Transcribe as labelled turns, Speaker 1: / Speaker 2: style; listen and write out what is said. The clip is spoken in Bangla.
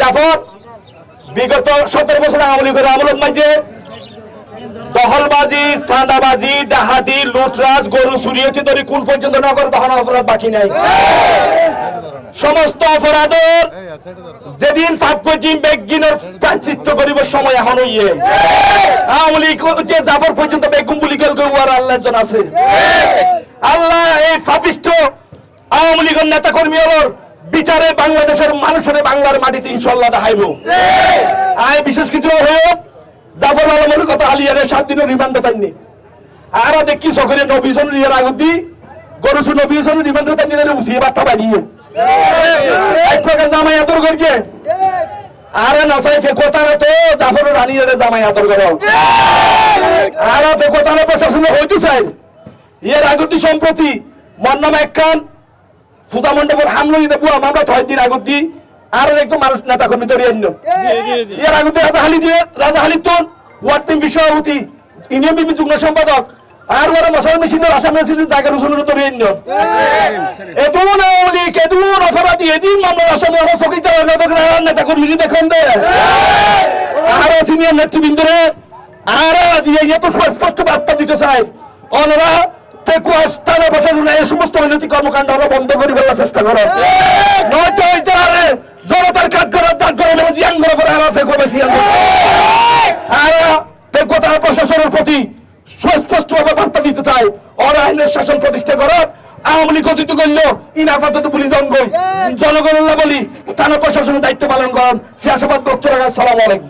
Speaker 1: জাফর বিগত সতেরো বছর আমলি করে আমলত মাইছে দহলবাজি সান্দাবাজি ডাহাতি লুটরাজ, গরু চুরিয়তি ধরে কোন পর্যন্ত না করে তখন অপরাধ বাকি নাই। সমস্ত অপরাধের যেদিন প্রাচিত্য করিব সময় এখন ইয়ে। আওয়ামী যে জাফর পর্যন্ত বেগুম বুলি আর আল্লাহ আছে। আল্লাহ এই ফাফিষ্ট আওয়ামী লীগের নেতা কর্মী হলোর বিচারে বাংলাদেশের মানুষের বাংলার মাটিতে ইনশাল্লাহ দেখাইব। আয় বিশেষ কিছু হয়ে জাফর আলমের কথা আলিয়ারে সাত দিনের রিমান্ডে পাইনি আর দেখি সখরে নবীজন রিয়ার আগত। দি গরুসু নবীজন রিমান্ডে তাই নিলে উঠিয়ে বার্তা বাড়িয়ে এক প্রকার জামাই আদর করছে আরে নসাই ফেকোতারে তো জাফর রানী রে জামাই আদর করো। আর ফেকোতারে প্রশাসনে হইতে চাই এর আগতি সম্প্রতি মন্নাম একখান পূজা মণ্ডপের হামলা দিতে বুয়া মামলা ছয় দিন আগত দি আর একজন মানুষ নেতা কর্মী তৈরি অন্য এর আগতে রাজাহালি দিয়ে রাজাহালি তোন ওয়ার্ড টিম বিশ্বভাপতি ইউনিয়ন বিপি যুগ্ম সম্পাদক আর ওরা মশাল মেশিনের আসামে ছিল জায়গা রসুনের তৈরি অন্য এতুন আওয়ামী এতুন অপরাধী এদিন মামলার আসামে আমার ফকির নেতা কর্মী দেখুন দে আর সিনিয়র নেতৃবৃন্দরে আর এত স্পষ্ট বার্তা দিতে চাই ওনারা পেকুয়া স্থানে প্রশাসন এই সমস্ত অনৈতিক কর্মকাণ্ড বন্ধ করে ফেলার চেষ্টা করো নয়তো ইতারে জনতার কাজ করার তার করে নেবে জিয়াং করে পরে আর পেকুয়া বেশি আর পেকুয়া তারা প্রশাসনের প্রতি সুস্পষ্ট ভাবে বার্তা দিতে ওরা আইনের শাসন প্রতিষ্ঠা করো আওয়ামী লীগ অতীত করল ইনাফাত পুলিশ অঙ্গই জনগণের বলি থানা প্রশাসনের দায়িত্ব পালন করেন। সে আশাবাদ সালাম আলাইকুম।